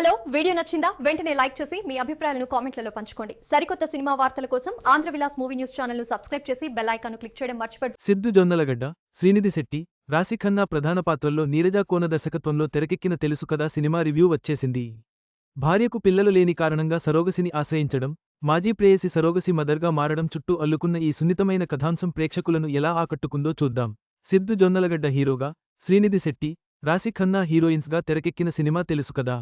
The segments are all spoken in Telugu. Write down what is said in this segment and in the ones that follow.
హలో వీడియో నచ్చిందా? వెంటనే లైక్ చేసి మీ అభిప్రాయాలను కామెంట్లలో పంచుకోండి. సరికొత్త సినిమా వార్తల కోసం ఆంధ్ర విలాస్ మూవీ న్యూస్ ఛానల్ను సబ్స్క్రైబ్ చేసి బెల్ ఐకాన్ క్లిక్ చేయడం మర్చిపోద్దు సిద్ధు జొన్నలగడ్డ శ్రీనిధి శెట్టి రాశిఖన్నా ప్రధాన పాత్రల్లో నీరజా కోన దర్శకత్వంలో తెరకెక్కిన తెలుసు కదా సినిమా రివ్యూ వచ్చేసింది. భార్యకు పిల్లలు లేని కారణంగా సరోగసిని ఆశ్రయించడం మాజీ ప్రేయసి సరోగసి మదర్గా మారడం చుట్టూ అల్లుకున్న ఈ సున్నితమైన కథాంశం ప్రేక్షకులను ఎలా ఆకట్టుకుందో చూద్దాం. సిద్ధు జొన్నలగడ్డ హీరోగా శ్రీనిధి శెట్టి రాశిఖన్నా హీరోయిన్స్గా తెరకెక్కిన సినిమా తెలుసు కదా.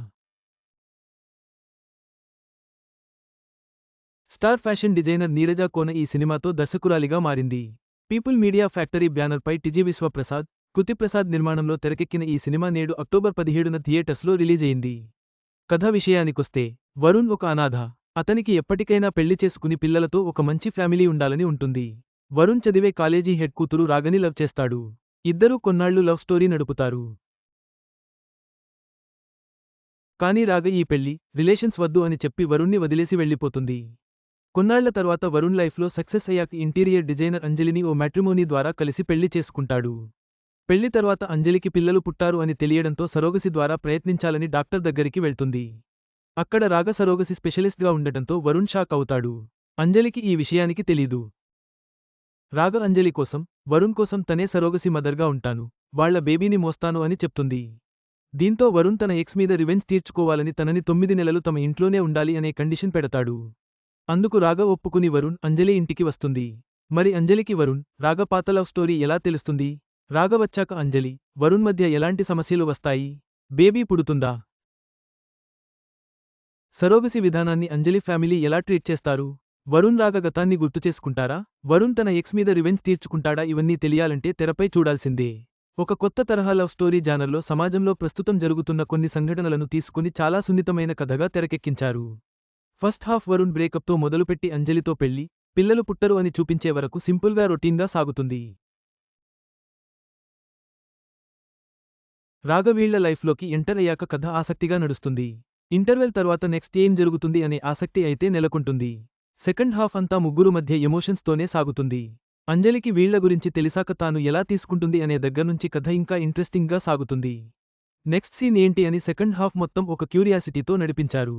Star fashion designer Neeraja Kona ఈ సినిమాతో దర్శకురాలిగా మారింది. పీపుల్ మీడియా ఫ్యాక్టరీ బ్యానర్పై టిజీ విశ్వప్రసాద్ కృతిప్రసాద్ నిర్మాణంలో తెరకెక్కిన ఈ సినిమా నేడు అక్టోబర్ పదిహేడున థియేటర్స్లో రిలీజ్ అయింది కథ విషయానికొస్తే వరుణ్ ఒక అనాథ. అతనికి ఎప్పటికైనా పెళ్ళి చేసుకుని పిల్లలతో ఒక మంచి ఫ్యామిలీ ఉండాలని ఉంటుంది. వరుణ్ చదివే కాలేజీ హెడ్ కూతురు రాగని లవ్ చేస్తాడు. ఇద్దరూ కొన్నాళ్ళు లవ్ స్టోరీ నడుపుతారు. కానీ రాగ ఈ పెళ్ళి రిలేషన్స్ వద్దు అని చెప్పి వరుణ్ణి వదిలేసి వెళ్ళిపోతుంది. కొన్నాళ్ళ తర్వాత వరుణ్ లైఫ్లో సక్సెస్ అయ్యాక ఇంటీరియర్ డిజైనర్ అంజలిని ఓ మ్యాట్రిమోనీ ద్వారా కలిసి పెళ్ళి చేసుకుంటాడు. పెళ్ళి తర్వాత అంజలికి పిల్లలు పుట్టారు అని తెలియడంతో సరోగసి ద్వారా ప్రయత్నించాలని డాక్టర్ దగ్గరికి వెళ్తుంది. అక్కడ రాగ సరోగసి స్పెషలిస్ట్గా ఉండటంతో వరుణ్ షాక్ అవుతాడు. అంజలికి ఈ విషయానికి తెలీదు. రాగ అంజలి కోసం వరుణ్ కోసం తనే సరోగసి మదర్గా ఉంటాను. వాళ్ళ బేబీని మోస్తాను అని చెప్తుంది. దీంతో వరుణ్ తన ఎక్స్ మీద రివెంజ్ తీర్చుకోవాలని తనని తొమ్మిది నెలలు తమ ఇంట్లోనే ఉండాలి అనే కండిషన్ పెడతాడు. అందుకు రాగ ఒప్పుకుని వరుణ్ అంజలి ఇంటికి వస్తుంది. మరి అంజలికి వరుణ్ రాగ పాత లవ్ స్టోరీ ఎలా తెలుస్తుంది? రాగ వచ్చాక అంజలి వరుణ్ మధ్య ఎలాంటి సమస్యలు వస్తాయి? బేబీ పుడుతుందా? సరోగసి విధానాన్ని అంజలి ఫ్యామిలీ ఎలా ట్రీట్ చేస్తారు? వరుణ్ రాగ గతాన్ని గుర్తుచేసుకుంటారా వరుణ్ తన ఎక్స్ మీద రివెంజ్ తీర్చుకుంటాడా? ఇవన్నీ తెలియాలంటే తెరపై చూడాల్సిందే. ఒక కొత్త తరహా లవ్ స్టోరీ జానర్లో సమాజంలో ప్రస్తుతం జరుగుతున్న కొన్ని సంఘటనలను తీసుకుని చాలా సున్నితమైన కథగా తెరకెక్కించారు. ఫస్ట్ హాఫ్ వరుణ్ బ్రేకప్తో మొదలుపెట్టి అంజలితో పెళ్ళి పిల్లలు పుట్టరు అని చూపించే వరకు సింపుల్గా రొటీన్గా సాగుతుంది. రాగవీళ్ళ లైఫ్లోకి ఎంటర్ అయ్యాక కథ ఆసక్తిగా నడుస్తుంది. ఇంటర్వెల్ తర్వాత నెక్స్ట్ ఏం జరుగుతుంది అనే ఆసక్తి అయితే నెలకొంటుంది. సెకండ్ హాఫ్ అంతా ముగ్గురు మధ్య ఎమోషన్స్తోనే సాగుతుంది. అంజలికి వీళ్ళ గురించి తెలిసాక తాను ఎలా తీసుకుంటుంది అనే దగ్గర్నుంచి కథ ఇంకా ఇంట్రెస్టింగ్గా సాగుతుంది. నెక్స్ట్ సీన్ ఏంటి అని సెకండ్ హాఫ్ మొత్తం ఒక క్యూరియాసిటీతో నడిపించారు.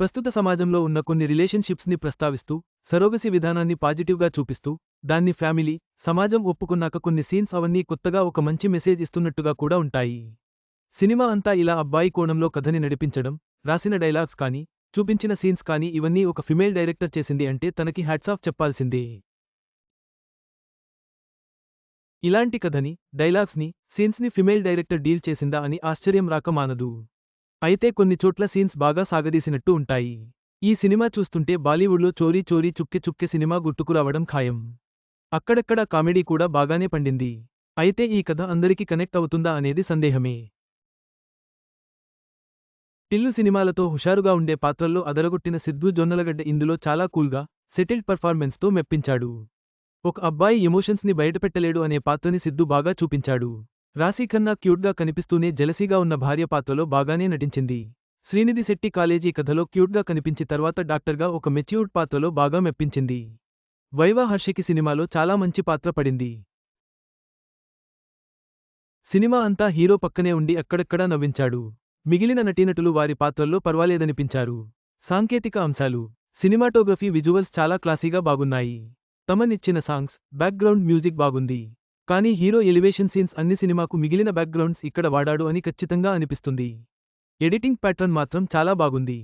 ప్రస్తుత సమాజంలో ఉన్న కొన్ని రిలేషన్షిప్స్ని ప్రస్తావిస్తూ సరోగసి విధానాన్ని పాజిటివ్గా చూపిస్తూ దాన్ని ఫ్యామిలీ సమాజం ఒప్పుకున్నాక కొన్ని సీన్స్ అవన్నీ కొత్తగా ఒక మంచి మెసేజ్ ఇస్తున్నట్టుగా కూడా ఉంటాయి. సినిమా అంతా ఇలా అబ్బాయి కోణంలో కథని నడిపించడం రాసిన డైలాగ్స్ కానీ చూపించిన సీన్స్ కానీ ఇవన్నీ ఒక ఫిమేల్ డైరెక్టర్ చేసింది అంటే తనకి హ్యాట్సాఫ్ చెప్పాల్సిందే. ఇలాంటి కథని డైలాగ్స్ని సీన్స్ని ఫిమేల్ డైరెక్టర్ డీల్ చేసిందా అని ఆశ్చర్యం రాక మానదు. అయితే కొన్ని చోట్ల సీన్స్ బాగా సాగదీసినట్టు ఉంటాయి. ఈ సినిమా చూస్తుంటే బాలీవుడ్లో చోరీ చోరీ చుక్కె చుక్కె సినిమా గుర్తుకు రావడం ఖాయం. అక్కడక్కడ కామెడీ కూడా బాగానే పండింది. అయితే ఈ కథ అందరికీ కనెక్ట్ అవుతుందా అనేది సందేహమే. టిల్లు సినిమాలతో హుషారుగా ఉండే పాత్రల్లో అదరగొట్టిన సిద్ధు జొన్నలగడ్డ ఇందులో చాలా కూల్గా సెటిల్డ్ పర్ఫార్మెన్స్తో మెప్పించాడు. ఒక అబ్బాయి ఎమోషన్స్ని బయటపెట్టలేడు అనే పాత్రని సిద్ధు బాగా చూపించాడు. రాశీఖన్నా క్యూట్గా కనిపిస్తూనే జలసీగా ఉన్న భార్య పాత్రలో బాగానే నటించింది. శ్రీనిధి శెట్టి కాలేజీ కథలో క్యూట్గా కనిపించి తర్వాత డాక్టర్గా ఒక మెచ్యూర్డ్ పాత్రలో బాగా మెప్పించింది. వైవా హర్షకి సినిమాలో చాలా మంచి పాత్ర పడింది. సినిమా అంతా హీరో పక్కనే ఉండి అక్కడక్కడా నవ్వించాడు. మిగిలిన నటీనటులు వారి పాత్రల్లో పర్వాలేదనిపించారు. సాంకేతిక అంశాలు సినిమాటోగ్రఫీ విజువల్స్ చాలా క్లాసీగా బాగున్నాయి. తమనిచ్చిన సాంగ్స్ బ్యాక్గ్రౌండ్ మ్యూజిక్ బాగుంది. కానీ హీరో ఎలివేషన్ సీన్స్ అన్ని సినిమాకు మిగిలిన బ్యాక్గ్రౌండ్స్ ఇక్కడ వాడాడు అని ఖచ్చితంగా అనిపిస్తుంది. ఎడిటింగ్ ప్యాటర్న్ మాత్రం చాలా బాగుంది.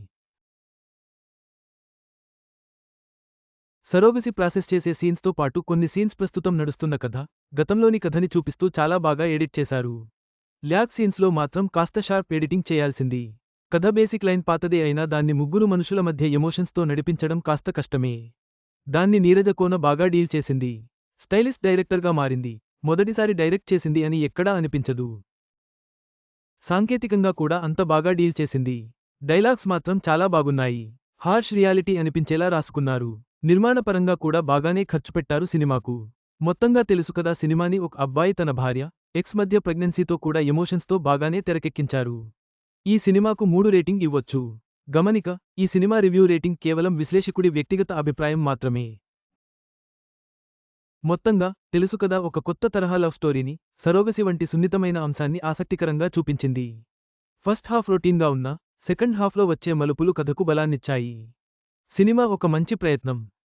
సరోగసి ప్రాసెస్ చేసే సీన్స్తో పాటు కొన్ని సీన్స్ ప్రస్తుతం నడుస్తున్న కథ గతంలోని కథని చూపిస్తూ చాలా బాగా ఎడిట్ చేశారు. ల్యాగ్ సీన్స్లో మాత్రం కాస్త షార్ప్ ఎడిటింగ్ చేయాల్సింది. కథ బేసిక్ లైన్ పాతదే అయినా దాన్ని ముగ్గురు మనుషుల మధ్య ఎమోషన్స్తో నడిపించడం కాస్త కష్టమే. దాన్ని నీరజకోన బాగా డీల్ చేసింది. స్టైలిష్ డైరెక్టర్గా మారింది. మొదటిసారి డైరెక్ట్ చేసింది అని ఎక్కడా అనిపించదు. సాంకేతికంగా కూడా అంత బాగా డీల్ చేసింది. డైలాగ్స్ మాత్రం చాలా బాగున్నాయి. హార్ష్ రియాలిటీ అనిపించేలా రాసుకున్నారు. నిర్మాణపరంగా కూడా బాగానే ఖర్చు పెట్టారు సినిమాకు. మొత్తంగా తెలుసు కదా సినిమాని ఒక అబ్బాయి తన భార్య ఎక్స్ మధ్య ప్రెగ్నెన్సీతో కూడా ఎమోషన్స్తో బాగానే తెరకెక్కించారు. ఈ సినిమాకు మూడు రేటింగ్ ఇవ్వొచ్చు. గమనిక ఈ సినిమా రివ్యూ రేటింగ్ కేవలం విశ్లేషకుడి వ్యక్తిగత అభిప్రాయం మాత్రమే. మొత్తంగా తెలుసు కదా ఒక కొత్త తరహా లవ్ స్టోరీని సరోగసి వంటి సున్నితమైన అంశాన్ని ఆసక్తికరంగా చూపించింది. ఫస్ట్ హాఫ్ రొటీన్గా ఉన్న సెకండ్ హాఫ్లో వచ్చే మలుపులు కథకు బలాన్నిచ్చాయి. సినిమా ఒక మంచి ప్రయత్నం.